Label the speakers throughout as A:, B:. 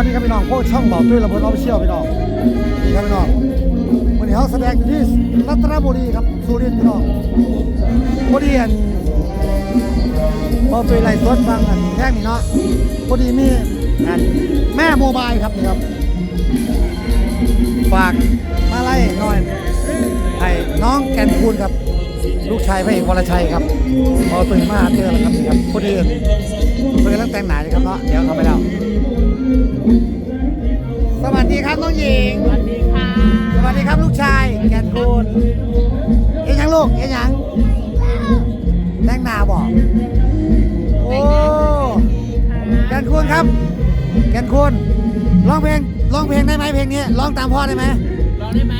A: วัสดีครับพี่น้องพวกช่องเบาตุ้ยระเบิดออฟเชียลพี่น้องนี่ครับพี่น้องวันนี้เขาแสดงอยู่ที่รัตนบุรีครับสุรินทร์พี่น้องพอดีอันเบาตุ้ยไล่สดฟังอันแท่งนี่เนาะพอดีมีอันแม่โมบายครับนี่ครับฝากมาไล่หน่อยให้น้องแกนคูณครับ ลูกชายพระเอกวรชัยครับพอตื่นมาเจอแล้วครับนี่ครับพอดีเพื่อนกำลังแต่งหนาเลยครับเนาะเดี๋ยวเข้าไปแล้ว สวัสดีครับน้องหญิง
B: สวัสดีค่ะ
A: สวัสดีครับลูกชายแกนคูณเอ็นยังลูกเอ็นยังแต่งหนาบอกโอ้แกนคูณครับ แกนคูณร้องเพลงร้องเพลงได้ไหมเพลงนี้ร้องตามพ่อได้ไหม
B: รอได้ไหม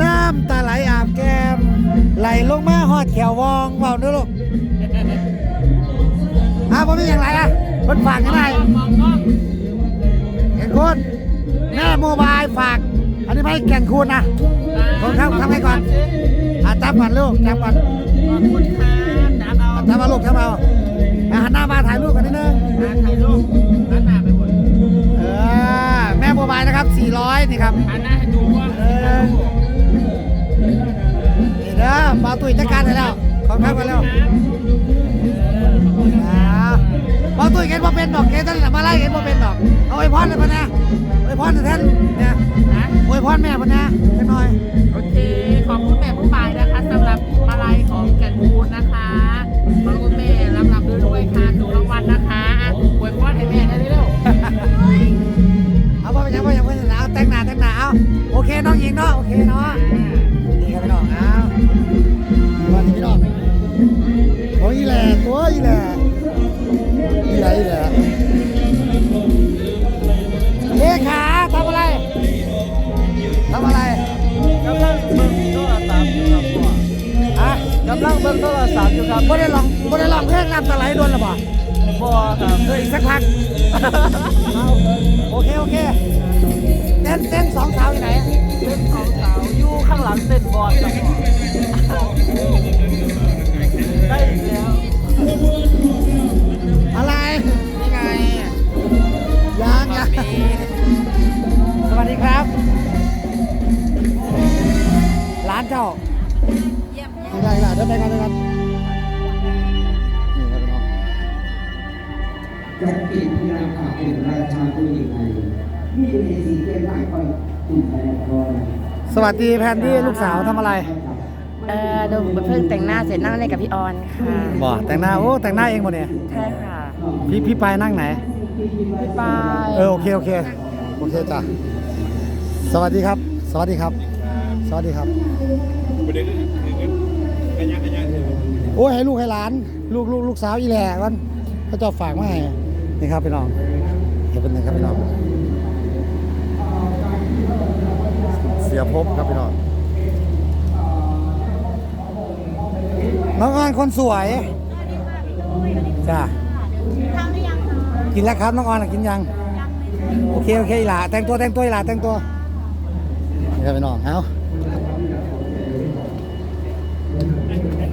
A: น้ำตาไหลอาบแก้ม ไหลลงมาหอดแขววองเบาด้วยลูกอ้าวผมไม่อย่างไรอะ คนฝากยังไง
B: มองกล้อง
A: เห็นคุณแม่โมบายฝาก อันนี้ให้แก่นคุณนะผมครับทำให้ก่อนอะจับก่อนลูกจับก่อน
B: ขอบคุณค่ะจับเอา
A: อะจับมาลูกจับมาอะหันหน้ามาถ่ายรูปกันนิดนึง
B: มาถ่ายรูปหันหน้าไปหมด
A: เออแม่โมบายนะครับ 400 นี่ครับ
B: หันหน้าให้ดูว่า
A: เออนี่เด้อปาตุ้ยจัดการให้แล้วขอบคุณครับกันแล้วอ่า บอตุ้ยเก็ตบ่เป็นดอกเก็ตนั่นแหละมาไล่เก็ตบ่เป็นดอก เอาไอ้พรเลยพะนะไอ้พรแทนเนี่ย
B: นะ
A: ไอ้พรแม่พะนะแค่น้อย
B: โอเค ขอบคุณแม่ผู้ปายนะคะสำหรับมาลัยของแก่นคูณนะคะขอบคุณแม่รับรับด้วยด้วยค่ะถูกรางวัลนะคะอะอวยพรให้แม่ได้เร็ว
A: เอาพ่อไปยังพ่อยังพ่อเอาแต่งหน้าแต่งหน้าเอาโอเคน้องหญิงเนาะโอเคเนาะ ครับ
B: บ่
A: ได้ลองบ่ได้ลองเพลงน้ำตาไหลโดนหรือเปล่า
B: พ่อครับ
A: เอออีกสักพักเอาโอเคโอเคเต้นเต้นสองสาวอยู่ไหน
B: เต้นของสาวอยู่ข้างหลังเต้นบอลครับพ่อได้อีกแล้ว
A: อะไร
B: นี่ไง
A: ยังยังสวัสดีครับ ร้านเจ้าไม่ได้ละเเป็
C: นราชาตัวยังไงนี่เป็นสีเกมหลายคนคุณแทนพอ
A: สวัสดีแพนดี้ลูกสาวทำอะไร
D: เออดูเพิ่งแต่งหน้าเสร็จนั่งเล่นกับพี่ออนค่ะ
A: บ่แต่งหน้าโอ้แต่งหน้าเองหมดเนี่ย
D: ใช่ค่ะ
A: พี่พี่ปายนั่งไหน
D: พี่ปาย
A: เออโอเคโอเคโอเคจ้ะสวัสดีครับ สวัสดีครับ สวัสดีครับโอ้ยให้ลูกให้หลาน ลูกลูกลูกสาวอีแหล่กันพระเจ้าฝากมาให้นี่ครับพี่น้อง เดี๋ยวเป็นหนึ่งครับพี่น้องเสียภพครับพี่น้องน้องออนคนสวยจ้ากินแล้วครับน้องออนน่ะกินยังโอเคโอเคอีหล่าแต่งตัวแต่งตัวอีหล่าแต่งตัวนี่ครับพี่น้องเอา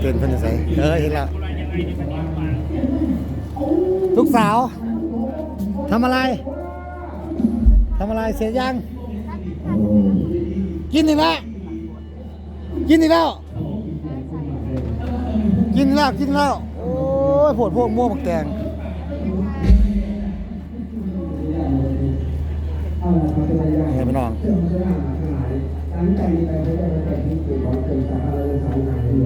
A: เตือนเพิ่นจะใส่เออเห็นแล้วลูกสาว ทำอะไร ทำอะไรเสียยังกินอีกแล้วกินอีกแล้วกินอีกแล้ว กินแล้วโอ้ยปวดพวกม่วงบักแตงไงพี่น้อง
C: ตั้งใจไปไม่ได้แต่ที่เกี่ยวกับเป็นสาระและสายงานที่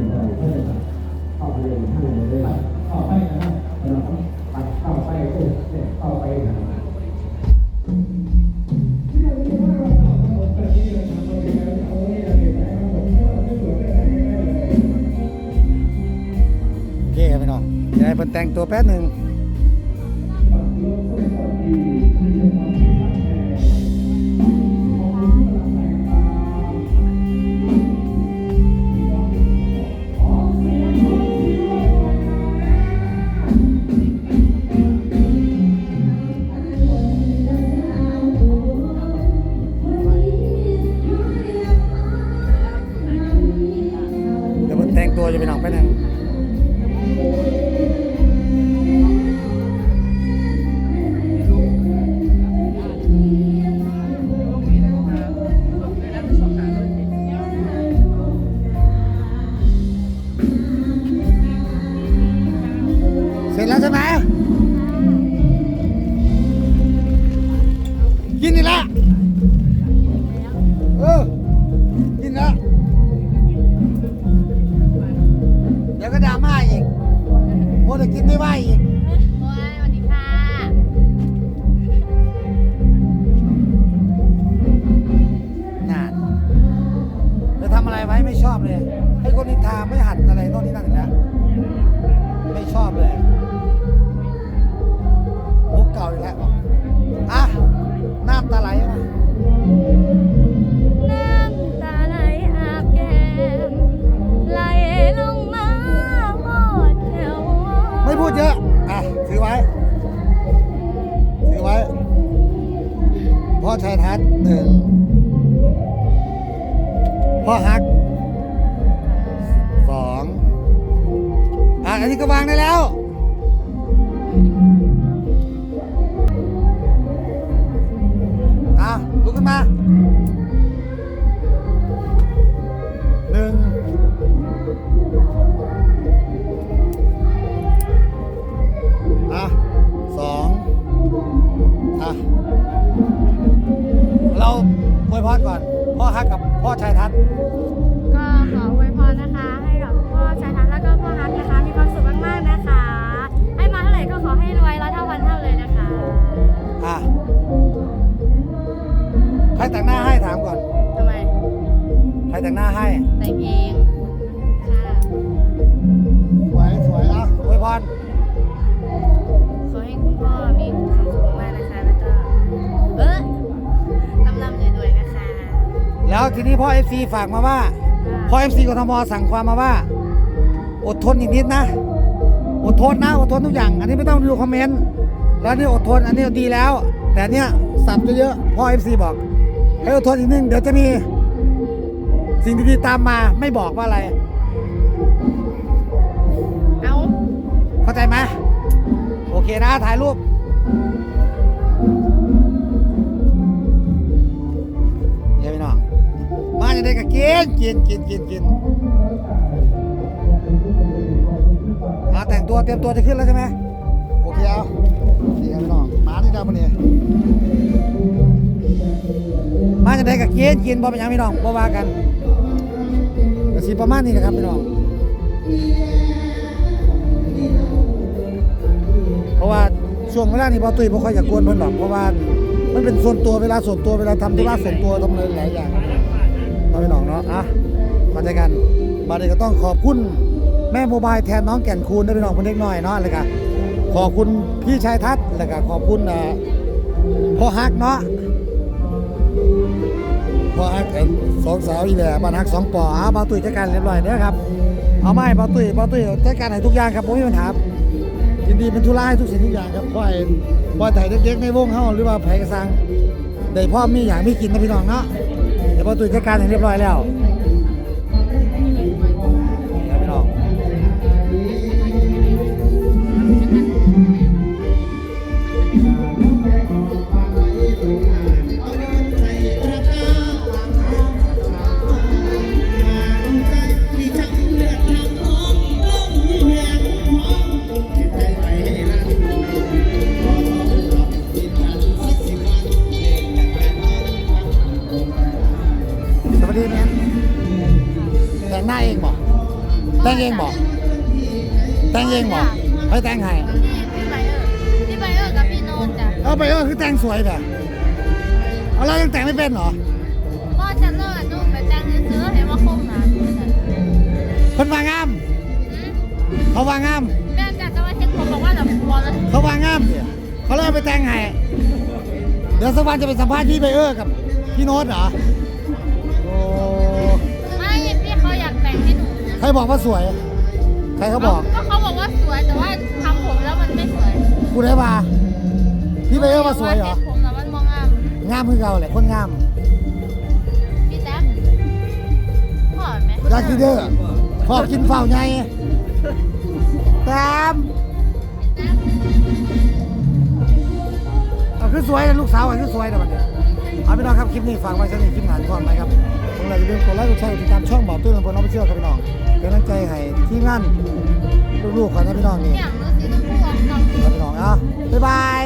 A: อ นแต่งตัวแป๊บหนึ่งเดี๋ยวเพิ่นแต่งตัวจะพี่น้องแป๊บหนึ่ง Lên. พ่อฮักสองอะอันนี้ก็วางได้แล้ว ร
E: แต่
A: งหน้าให้แต่ง
E: เองค่ะ
A: สวยสวยอะอวยพร
E: ขอให้คุณพ่อมีความสุขมากๆนะคะแล้วก็เออลำลำๆรวยๆนะคะ
A: แล้วทีนี้พ่อ FC ฝากมาว่าพ่อ FC กทมสั่งความมาว่า อดทนอีกนิดนะ อดทนนะอดทนทุกอย่าง อันนี้ไม่ต้องดูคอมเมนต์แล้วนี่อดทนอันนี้ดีแล้ว แต่เนี้ยสับเยอะๆพ่อ FC บอกให้อดทนอีกนิดนึงเดี๋ยวจะมี สิ่งดีๆตามมาไม่บอกว่าอะไร
E: เอา
A: เข้าใจไหมโอเคนะ ถ่ายรูปเดี๋ยวพี่น้องมาจะได้ก็กินกินกินกินกินมาแต่งตัวเตรียมตัวจะขึ้นแล้วใช่ไหมโอเคเอาดีครับพี่น้องมาที่ดาวมันนี่มาจะได้ก็กินกินบ่เป็นหยังพี่น้องบ่ว่ากัน ก็สิประมาณนี้นะครับพี่น้องเพราะว่าช่วงเวลานี้บอตุยบ่ค่อยอยากกวนเพิ่นหรอกเพราะว่ามันเป็นส่วนตัวเวลาส่วนตัวเวลาทำธุระส่วนตัวทำอะไรหลายอย่างเราไปหนองเนาะอะมาใจกันมาเลยก็ต้องขอบคุณแม่โมบายแทนน้องแก่นคูณได้ไปน้องคนเล็กน้อยเนาะเลยก็ขอบคุณพี่ชายทัศน์แล้วก็ขอบคุณอ่าพ่อฮักเนาะ พ่อฮักกับสองสาวอีแหล่บ้านฮักสองปออะบาตุยจัดการเรียบร้อยเด้อครับ เอาไม่บาตุยบาตุยจัดการให้ทุกอย่างครับผมไม่มีปัญหายินดีเป็นธุระให้ทุกสิ่งทุกอย่างครับพ่อยพ่อยถ่เด็กๆในวงเฮาหรือว่าไผกระซังได้พ่อมีอย่างมีกินนะพี่น้องเนาะเดี๋ยวบาตุยจัดการให้เรียบร้อยแล้ว หน้าเองบ่แต่งเองบ่แต่งเองบ่ให้แต่งให้
E: พี่ไบเออร์พี่ไบเออร์กับพี่โนนจ้ะ
A: เอาไปเออคือแต่งสวยแต่เอาแล้วยังแต่งไม่เป็นเหรอ
E: พ่อจะเลิกนุ่มไปแต่งซื้อเห็นว่าคงหนา
A: เพิ่นว่างามเขาว่างาม
E: แม่จะจะว่าเช็คผมบอกว่าแบบบอลแล้ว
A: เขาว่างามเนี่ยเขาเลยเอาไปแต่งให้เดี๋ยวสักวันจะไปสัมภาษณ์พี่ไบเออร์กับพี่โน้ตเหรอโอ้
E: ให้หนู
A: ใครบอกว่าสวย ใครเขาบอก
E: ก็เขาบอกว่าสวยแต่ว่าทำผมแล้วมันไม่สวย
A: กูได้ว่าพี่ไบเออร์ว่าสวยเหรอ
E: เซ็ตผมแล้วมันมองงาม
A: งามคือเก่าแหละคนงาม
E: พี่แจ๊คพ่อไหม
A: อยากกินเด้อพอกินเฝ้าไงแตมเอาคือสวยนะลูกสาวเอาคือสวยนะวันนี้เอาพี่น้องครับคลิปนี้ฝากไว้สักนิดคลิปงานก่อนไหมครับตรงไหนอย่าลืมกดไลค์กดแชร์กดติดตามช่องบอกตุ้ยลำพูนน้องไปเชื่อครับพี่น้อง เป็นกำลังใจให้ที่นั่นลูกๆขอให้พี่น้องนี่
E: งขอบคุณพี่น้องเนะบ๊ายบาย